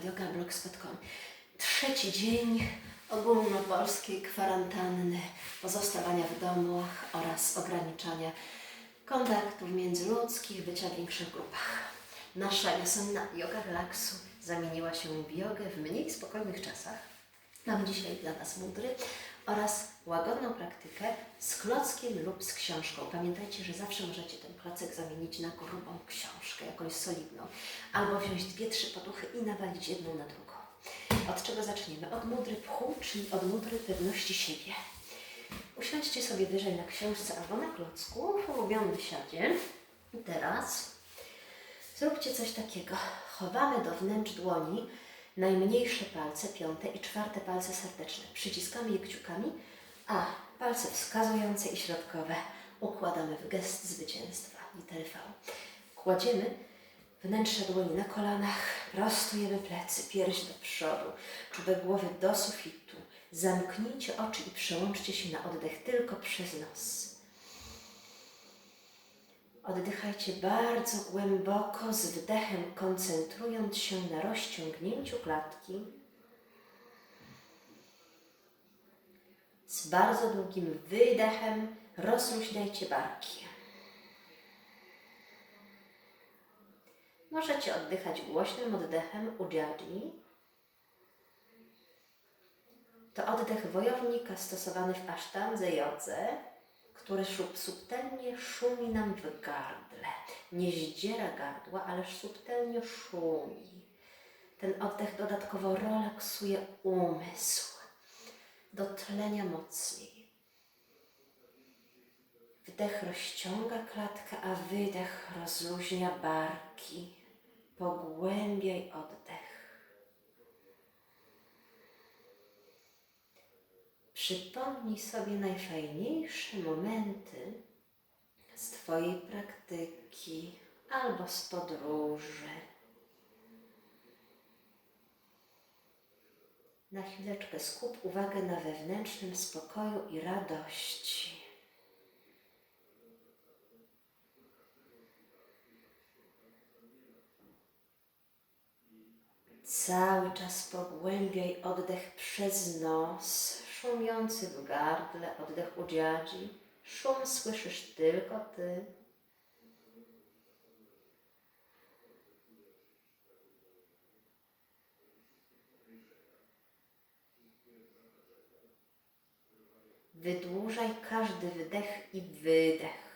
radiogablog.com. Trzeci dzień ogólnopolskiej kwarantanny, pozostawania w domach oraz ograniczania kontaktów międzyludzkich, bycia w większych grupach. Nasza wiosenna yoga relaksu zamieniła się w jogę w mniej spokojnych czasach. Mam dzisiaj dla Was mudry oraz łagodną praktykę z klockiem lub z książką. Pamiętajcie, że zawsze możecie ten klocek zamienić na grubą książkę, jakąś solidną, albo wziąć dwie, trzy poduchy i nawalić jedną na drugą. Od czego zaczniemy? Od mudry pchu, czyli od mudry pewności siebie. Usiądźcie sobie wyżej na książce albo na klocku w ulubionym siadzie. I teraz zróbcie coś takiego. Chowamy do wnętrz dłoni najmniejsze palce, piąte i czwarte palce serdeczne. Przyciskamy je kciukami, a palce wskazujące i środkowe układamy w gest zwycięstwa, litery V. Kładziemy wnętrze dłoni na kolanach, prostujemy plecy, pierś do przodu, czubek głowy do sufitu. Zamknijcie oczy i przełączcie się na oddech tylko przez nos. Oddychajcie bardzo głęboko z wdechem, koncentrując się na rozciągnięciu klatki. Z bardzo długim wydechem rozluźniajcie barki. Możecie oddychać głośnym oddechem ujjayi. To oddech wojownika stosowany w asztandze jodze, szub subtelnie szumi nam w gardle. Nie zdziera gardła, ale subtelnie szumi. Ten oddech dodatkowo relaksuje umysł do tlenia mocniej. Wdech rozciąga klatkę, a wydech rozluźnia barki. Pogłębiaj oddech. Przypomnij sobie najfajniejsze momenty z Twojej praktyki albo z podróży. Na chwileczkę skup uwagę na wewnętrznym spokoju i radości. Cały czas pogłębiaj oddech przez nos, szumiący w gardle, oddech udziadzi. Szum słyszysz tylko Ty. Wydłużaj każdy wdech i wydech.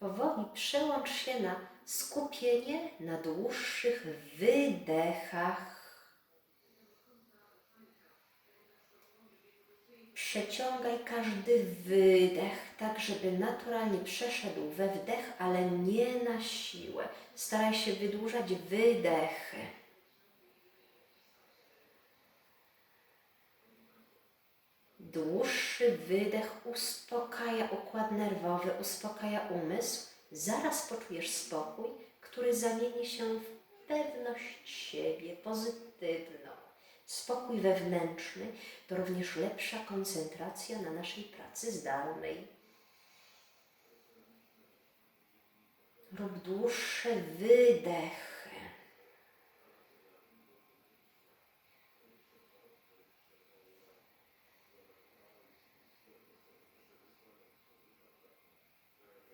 Powoli przełącz się na skupienie na dłuższych wydechach. Przeciągaj każdy wydech, tak żeby naturalnie przeszedł we wdech, ale nie na siłę. Staraj się wydłużać wydechy. Dłuższy wydech uspokaja układ nerwowy, uspokaja umysł. Zaraz poczujesz spokój, który zamieni się w pewność siebie, pozytywną. Spokój wewnętrzny to również lepsza koncentracja na naszej pracy zdalnej. Rób dłuższe wydechy.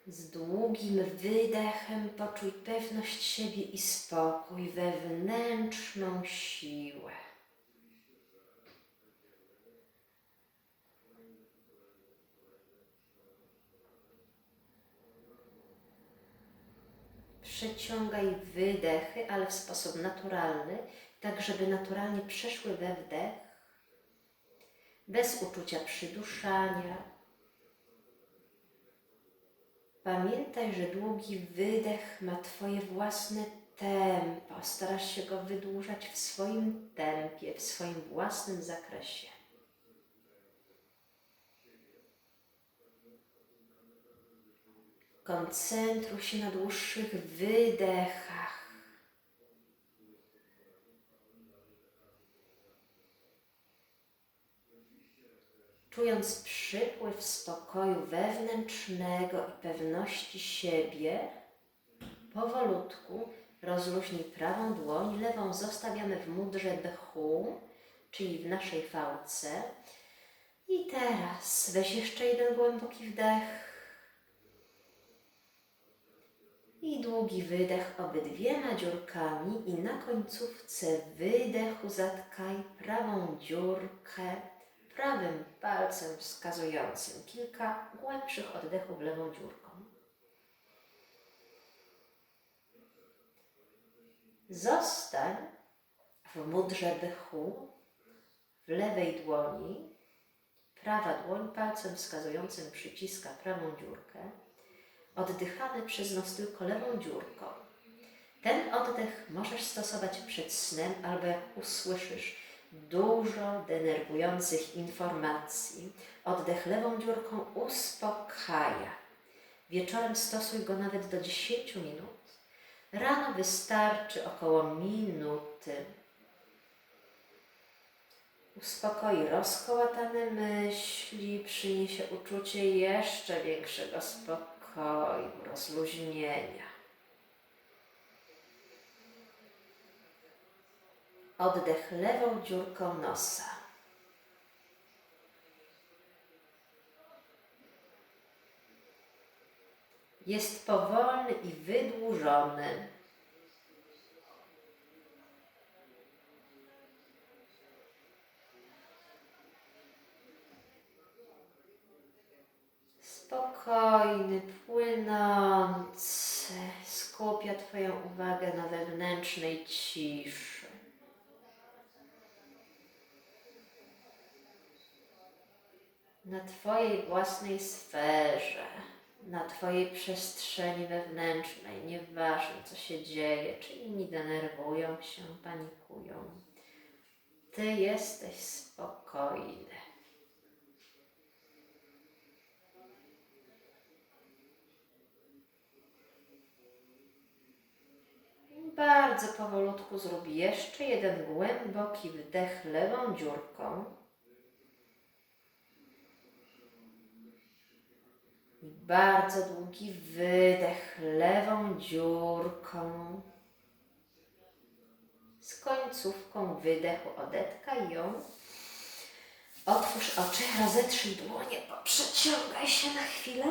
Z długim wydechem poczuj pewność siebie i spokój, wewnętrzną siłę. Przeciągaj wydechy, ale w sposób naturalny, tak żeby naturalnie przeszły we wdech, bez uczucia przyduszania, Pamiętaj, że długi wydech ma Twoje własne tempo. Starasz się go wydłużać w swoim tempie, w swoim własnym zakresie. Koncentruj się na dłuższych wydechach. Czując przypływ spokoju wewnętrznego i pewności siebie, powolutku rozluźnij prawą dłoń, lewą zostawiamy w mudrze dchu, czyli w naszej fałce. I teraz weź jeszcze jeden głęboki wdech. I długi wydech obydwiema dziurkami i na końcówce wydechu zatkaj prawą dziurkę prawym palcem wskazującym. Kilka głębszych oddechów lewą dziurką. Zostań w mudrze dychu w lewej dłoni. Prawa dłoń palcem wskazującym przyciska prawą dziurkę. Oddychamy przez nos tylko lewą dziurką. Ten oddech możesz stosować przed snem albo jak usłyszysz dużo denerwujących informacji. Oddech lewą dziurką uspokaja. Wieczorem stosuj go nawet do 10 minut. Rano wystarczy około minuty. Uspokoi rozkołatane myśli, przyniesie uczucie jeszcze większego spokoju, rozluźnienia. Oddech lewą dziurką nosa. Jest powolny i wydłużony. Spokojny, płynący, skupia Twoją uwagę na wewnętrznej ciszy. Na Twojej własnej sferze, na Twojej przestrzeni wewnętrznej, nieważne co się dzieje, czy inni denerwują się, panikują. Ty jesteś spokojny. Bardzo powolutku zrób jeszcze jeden głęboki wdech lewą dziurką. I bardzo długi wydech lewą dziurką. Z końcówką wydechu odetkaj ją. Otwórz oczy, rozetrzyj dłonie, poprzeciągaj się na chwilę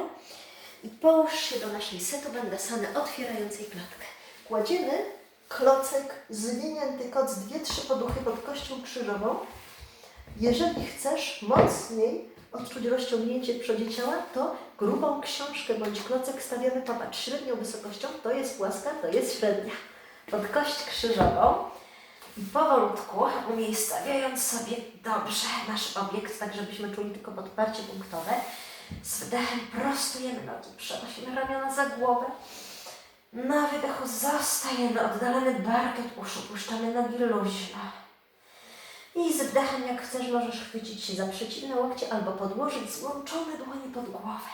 i połóż się do naszej setu bandasany otwierającej klatkę. Kładziemy klocek, zwinięty koc, dwie, trzy poduchy pod kością krzyżową. Jeżeli chcesz mocniej odczuć rozciągnięcie przodzie ciała, to grubą książkę bądź klocek stawiamy, popatrz, średnią wysokością, to jest płaska, to jest średnia. Pod kość krzyżową. I powolutku umiejscawiając sobie dobrze nasz obiekt, tak żebyśmy czuli tylko podparcie punktowe, z wdechem prostujemy nogi, przenosimy ramiona za głowę, na wydechu zostajemy, oddalamy bark od uszu, puszczamy nogi luźno. I z wdechem, jak chcesz, możesz chwycić się za przeciwne łokcie albo podłożyć złączone dłonie pod głowę.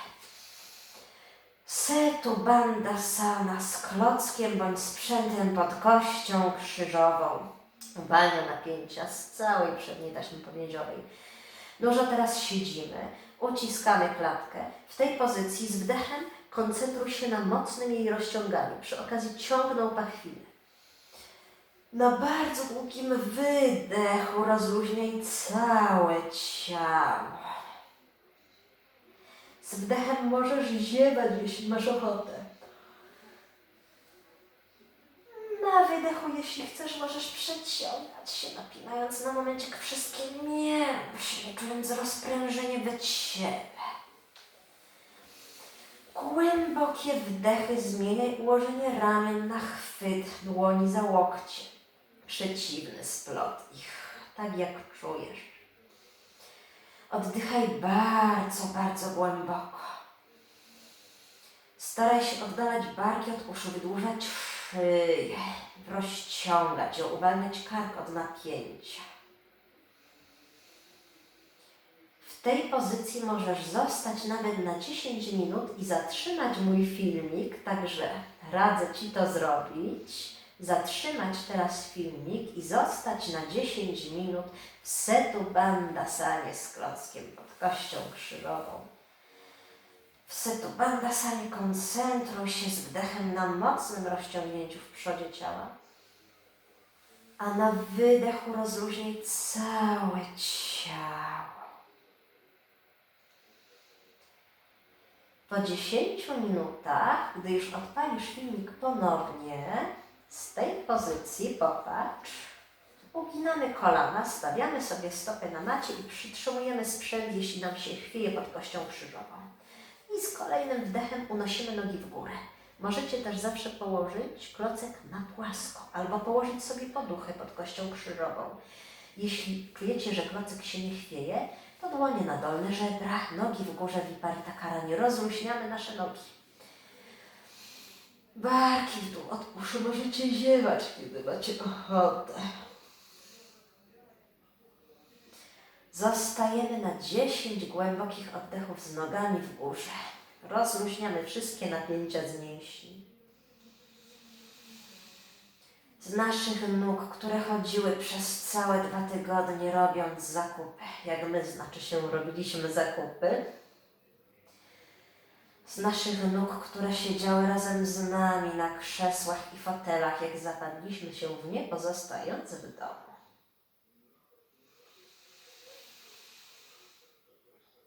Setu bandasana z klockiem bądź sprzętem pod kością krzyżową. Uwalnia napięcia z całej przedniej taśmy pomiędziowej. Dużo teraz siedzimy, uciskamy klatkę. W tej pozycji z wdechem koncentruj się na mocnym jej rozciąganiu. Przy okazji ciągnął pachwinę. Na bardzo długim wydechu rozluźniaj całe ciało. Z wdechem możesz ziewać, jeśli masz ochotę. Na wydechu, jeśli chcesz, możesz przeciągać się, napinając na momencik wszystkie mięśnie, czując rozprężenie we ciele. Głębokie wdechy zmieniaj ułożenie ramion na chwyt dłoni za łokcie. Przeciwny splot ich, tak jak czujesz. Oddychaj bardzo, bardzo głęboko. Staraj się oddalać barki od uszu, wydłużać szyję, rozciągać ją, uwalniać kark od napięcia. W tej pozycji możesz zostać nawet na 10 minut i zatrzymać mój filmik, także radzę Ci to zrobić. Zatrzymać teraz filmik i zostać na 10 minut w setu Bandasanie z klockiem pod kością krzyżową. W setu Bandasanie koncentruj się z wdechem na mocnym rozciągnięciu w przodzie ciała, a na wydechu rozluźnij całe ciało. Po 10 minutach, gdy już odpalisz filmik ponownie, z tej pozycji popatrz, uginamy kolana, stawiamy sobie stopy na macie i przytrzymujemy sprzęt, jeśli nam się chwieje pod kością krzyżową. I z kolejnym wdechem unosimy nogi w górę. Możecie też zawsze położyć klocek na płasko albo położyć sobie poduchę pod kością krzyżową. Jeśli czujecie, że klocek się nie chwieje, to dłonie na dolne żebra, nogi w górze, wiparita karani. Rozluźniamy nasze nogi. Barki w dół od uszu możecie ziewać, kiedy macie ochotę. Zostajemy na 10 głębokich oddechów z nogami w górze. Rozluźniamy wszystkie napięcia z mięśni. Z naszych nóg, które chodziły przez całe dwa tygodnie robiąc zakupy, jak my znaczy się robiliśmy zakupy, z naszych nóg, które siedziały razem z nami na krzesłach i fotelach, jak zapadliśmy się w nie, w domu.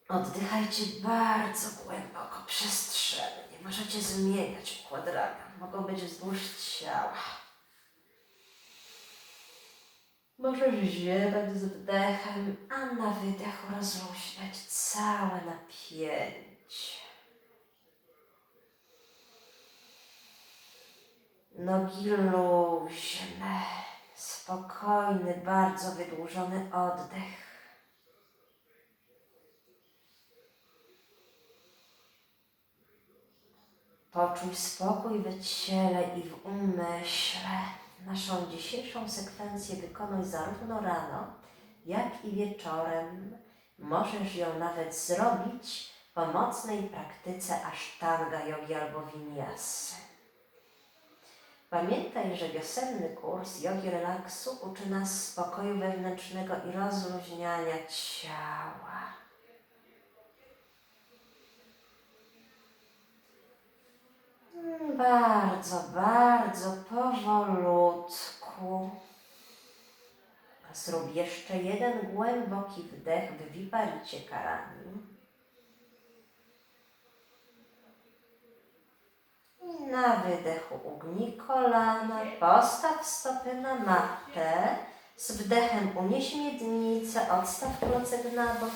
Oddychajcie bardzo głęboko, przestrzennie. Możecie zmieniać układ ramion. Mogą być wzdłuż ciała. Możesz ziewać z wdechem, a na wydechu rozluźniać całe napięcie. Nogi luźne, spokojny, bardzo wydłużony oddech. Poczuj spokój w ciele i w umyśle. Naszą dzisiejszą sekwencję wykonuj zarówno rano, jak i wieczorem. Możesz ją nawet zrobić w pomocnej praktyce Ashtanga Yogi albo Vinyasy. Pamiętaj, że wiosenny kurs jogi relaksu uczy nas spokoju wewnętrznego i rozluźniania ciała. Mm, Bardzo, bardzo powolutku. Zrób jeszcze jeden głęboki wdech w wiparicie karani. I na wydechu ugnij kolana, postaw stopy na matę. Z wdechem unieś miednicę, odstaw klocek na bok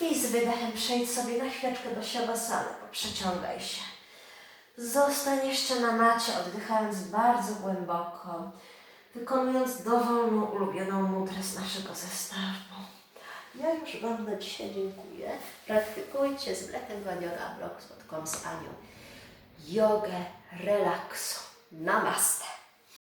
i z wydechem przejdź sobie na chwileczkę do siadasany, poprzeciągaj się. Zostań jeszcze na macie, oddychając bardzo głęboko, wykonując dowolną ulubioną mudrę z naszego zestawu. Ja już Wam na dzisiaj dziękuję. Praktykujcie z Blechem Ganiora Blog z Anią jogę relaksu. Namaste.